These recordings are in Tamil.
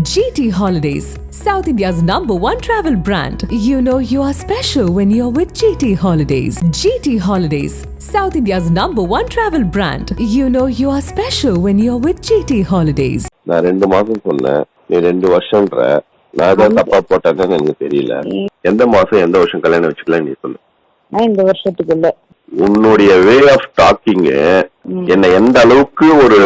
GT Holidays, South India's number one travel brand. You know you are special when you're with GT Holidays. GT Holidays, South India's number one travel brand. You know you are special when you're with GT Holidays. நான் ரெண்டு மாசம் சொன்னேன் நீ ரெண்டு வருஷம்ன்ற நான் ஏதாவது தப்பா போட்டேன்னு எனக்கு தெரியல எந்த மாசம் எந்த வருஷம் கல்யாணம் வச்சுக்கலாம் நீ சொல்லு நான் இந்த வருஷத்துக்குள்ள உன்னுடைய வே ஆஃப் டாக்கிங் என்னை எந்த அளவுக்கு ஒரு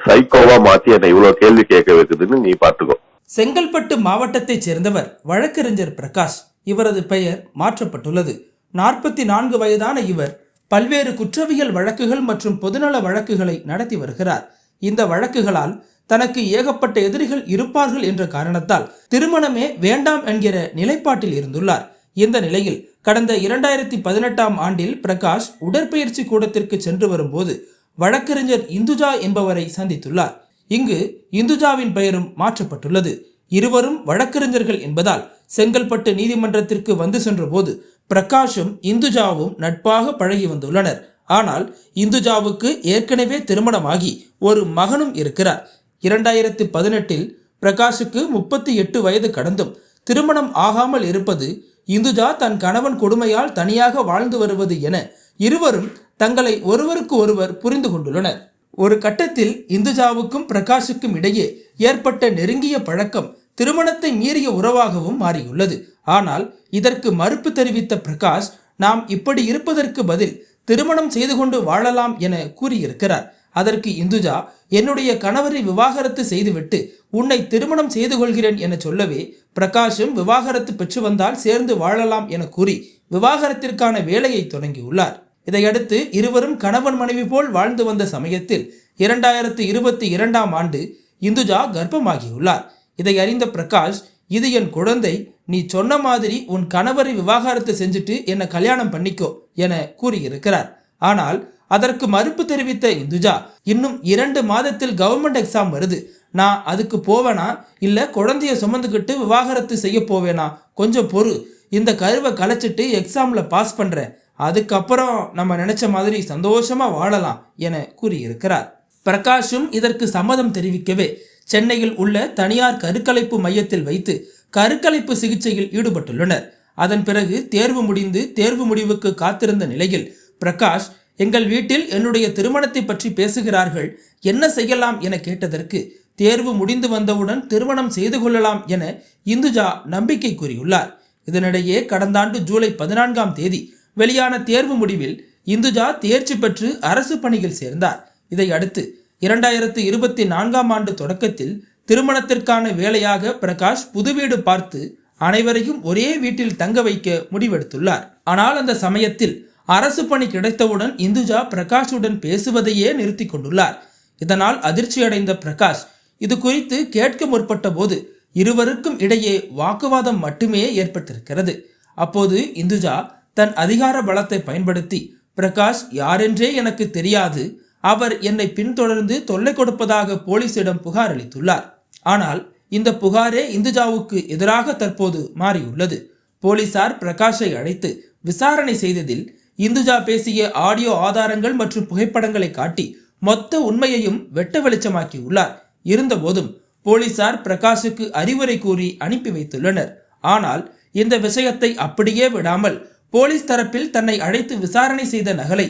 சைக்கோவா மாத்தி என்னை இவ்வளவு கேள்வி கேட்க வைக்குதுன்னு நீ பாத்துக்கோ செங்கல்பட்டு மாவட்டத்தைச் சேர்ந்தவர் வழக்கறிஞர் பிரகாஷ். இவரது பெயர் மாற்றப்பட்டுள்ளது. நாற்பத்தி நான்கு வயதான இவர் பல்வேறு குற்றவியல் வழக்குகள் மற்றும் பொதுநல வழக்குகளை நடத்தி வருகிறார். இந்த வழக்குகளால் தனக்கு ஏகப்பட்ட எதிரிகள் இருப்பார்கள் என்ற காரணத்தால் திருமணமே வேண்டாம் என்கிற நிலைப்பாட்டில் இருந்துள்ளார். இந்த நிலையில் கடந்த இரண்டாயிரத்தி பதினெட்டாம் ஆண்டில் பிரகாஷ் உடற்பயிற்சி கூடத்திற்கு சென்று வரும்போது வழக்கறிஞர் இந்துஜா என்பவரை சந்தித்துள்ளார். இங்கு இந்துஜாவின் பெயரும் மாற்றப்பட்டுள்ளது. இருவரும் வழக்கறிஞர்கள் என்பதால் செங்கல்பட்டு நீதிமன்றத்திற்கு வந்து சென்றபோது பிரகாஷும் இந்துஜாவும் நட்பாக பழகி வந்துள்ளனர். ஆனால் இந்துஜாவுக்கு ஏற்கனவே திருமணமாகி ஒரு மகனும் இருக்கிறார். இரண்டாயிரத்தி பதினெட்டில் பிரகாஷுக்கு முப்பத்தி எட்டு வயது கடந்தும் திருமணம் ஆகாமல் இருப்பது இந்துஜா தன் கணவன் கொடுமையால் தனியாக வாழ்ந்து வருவது என இருவரும் தங்களை ஒருவருக்கு ஒருவர் புரிந்து கொண்டுள்ளனர். ஒரு கட்டத்தில் இந்துஜாவுக்கும் பிரகாஷுக்கும் இடையே ஏற்பட்ட நெருங்கிய பழக்கம் திருமணத்தை மீறிய உறவாகவும் மாறியுள்ளது. ஆனால் இதற்கு மறுப்பு தெரிவித்த பிரகாஷ் நாம் இப்படி இருப்பதற்கு பதில் திருமணம் செய்து கொண்டு வாழலாம் என கூறியிருக்கிறார். அதற்கு இந்துஜா என்னுடைய கணவரை விவாகரத்து செய்துவிட்டு உன்னை திருமணம் செய்து கொள்கிறேன் என சொல்லவே பிரகாஷும் விவாகரத்து பெற்று வந்தால் சேர்ந்து வாழலாம் என கூறி விவாகரத்திற்கான வேலையை தொடங்கியுள்ளார். இதையடுத்து இருவரும் கணவன் மனைவி போல் வாழ்ந்து வந்த சமயத்தில் இரண்டாயிரத்து இருபத்தி இரண்டாம் ஆண்டு இந்துஜா கர்ப்பமாகியுள்ளார். இதை அறிந்த பிரகாஷ் இது என் குழந்தை நீ சொன்ன மாதிரி உன் கணவரை விவாகரத்து செஞ்சுட்டு என்னை கல்யாணம் பண்ணிக்கோ என கூறியிருக்கிறார். ஆனால் அதற்கு மறுப்பு தெரிவித்த இந்துஜா இன்னும் இரண்டு மாதத்தில் கவர்மெண்ட் எக்ஸாம் வருது. நான் அதுக்கு போவேனா? இல்லை குழந்தைய சுமந்துக்கிட்டு விவாகரத்து செய்ய போவேனா? கொஞ்சம் பொறு. இந்த கருவை கலைச்சிட்டு எக்ஸாமில் பாஸ் பண்ணுறேன் அதுக்கப்புறம் நம்ம நினைச்ச மாதிரி சந்தோஷமா வாழலாம் என கூறியிருக்கிறார். பிரகாஷும் இதற்கு சம்மதம் தெரிவிக்கவே சென்னையில் உள்ள தனியார் கருக்கலைப்பு மையத்தில் வைத்து கருக்கலைப்பு சிகிச்சையில் ஈடுபட்டுள்ளனர். அதன் பிறகு தேர்வு முடிந்து தேர்வு முடிவுக்கு காத்திருந்த நிலையில் பிரகாஷ் எங்கள் வீட்டில் என்னுடைய திருமணத்தை பற்றி பேசுகிறார்கள் என்ன செய்யலாம் என கேட்டதற்கு தேர்வு முடிந்து வந்தவுடன் திருமணம் செய்து கொள்ளலாம் என இந்துஜா நம்பிக்கை கூறியுள்ளார். இதனிடையே கடந்த ஆண்டு ஜூலை பதினான்காம் தேதி வெளியான தேர்வு முடிவில் இந்துஜா தேர்ச்சி பெற்று அரசு பணியில் சேர்ந்தார். இதை அடுத்து இரண்டாயிரத்து இருபத்தி நான்காம் ஆண்டு தொடக்கத்தில் திருமணத்திற்கான வேலையாக பிரகாஷ் புது வீடு பார்த்து அனைவரையும் ஒரே வீட்டில் தங்க வைக்க முடிவெடுத்துள்ளார். ஆனால் அந்த சமயத்தில் அரசு பணி கிடைத்தவுடன் இந்துஜா பிரகாஷுடன் பேசுவதையே நிறுத்தி கொண்டுள்ளார். இதனால் அதிர்ச்சியடைந்த பிரகாஷ் இது குறித்து கேட்க முற்பட்ட போது இருவருக்கும் இடையே வாக்குவாதம் மட்டுமே ஏற்பட்டிருக்கிறது. அப்போது இந்துஜா தன் அதிகார பலத்தை பயன்படுத்தி பிரகாஷ் யாரென்றே எனக்கு தெரியாது அவர் என்னை பின்தொடர்ந்து தொல்லை கொடுப்பதாக போலீசிடம் புகார் அளித்துள்ளார். ஆனால் இந்த புகாரே இந்துஜாவுக்கு எதிராக தற்போது மாறியுள்ளது. போலீசார் பிரகாஷை அழைத்து விசாரணை செய்ததில் இந்துஜா பேசிய ஆடியோ ஆதாரங்கள் மற்றும் புகைப்படங்களை காட்டி மொத்த உண்மையையும் வெட்ட வெளிச்சமாக்கியுள்ளார். இருந்தபோதும் போலீசார் பிரகாஷுக்கு அறிவுரை கூறி அனுப்பி வைத்துள்ளனர். ஆனால் இந்த விஷயத்தை அப்படியே விடாமல் போலீஸ் தரப்பில் தன்னை அழைத்து விசாரணை செய்த நகலை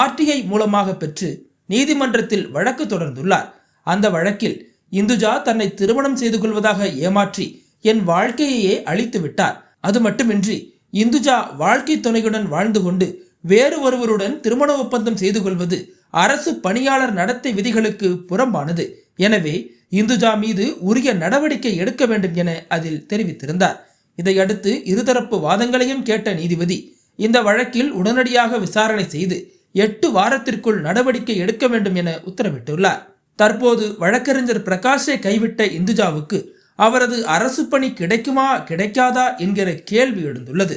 ஆர்டிஐ மூலமாக பெற்று நீதிமன்றத்தில் வழக்கு தொடர்ந்துள்ளார். அந்த வழக்கில் இந்துஜா தன்னை திருமணம் செய்து கொள்வதாக ஏமாற்றி என் வாழ்க்கையையே அழித்து விட்டார் அது மட்டுமின்றி இந்துஜா வாழ்க்கை துணையுடன் வாழ்ந்து கொண்டு வேறு ஒருவருடன் திருமண ஒப்பந்தம் செய்து கொள்வது அரசு பணியாளர் நடத்தை விதிகளுக்கு புறம்பானது. எனவே இந்துஜா மீது உரிய நடவடிக்கை எடுக்க வேண்டும் என அதில் தெரிவித்திருந்தார். இதையடுத்து இருதரப்பு வாதங்களையும் கேட்ட நீதிபதி இந்த வழக்கில் உடனடியாக விசாரணை செய்து எட்டு வாரத்திற்குள் நடவடிக்கை எடுக்க வேண்டும் என உத்தரவிட்டுள்ளார். தற்போது வழக்கறிஞர் பிரகாஷை கைவிட்ட இந்துஜாவுக்கு அவரது அரசு பணி கிடைக்குமா கிடைக்காதா என்கிற கேள்வி எழுந்துள்ளது.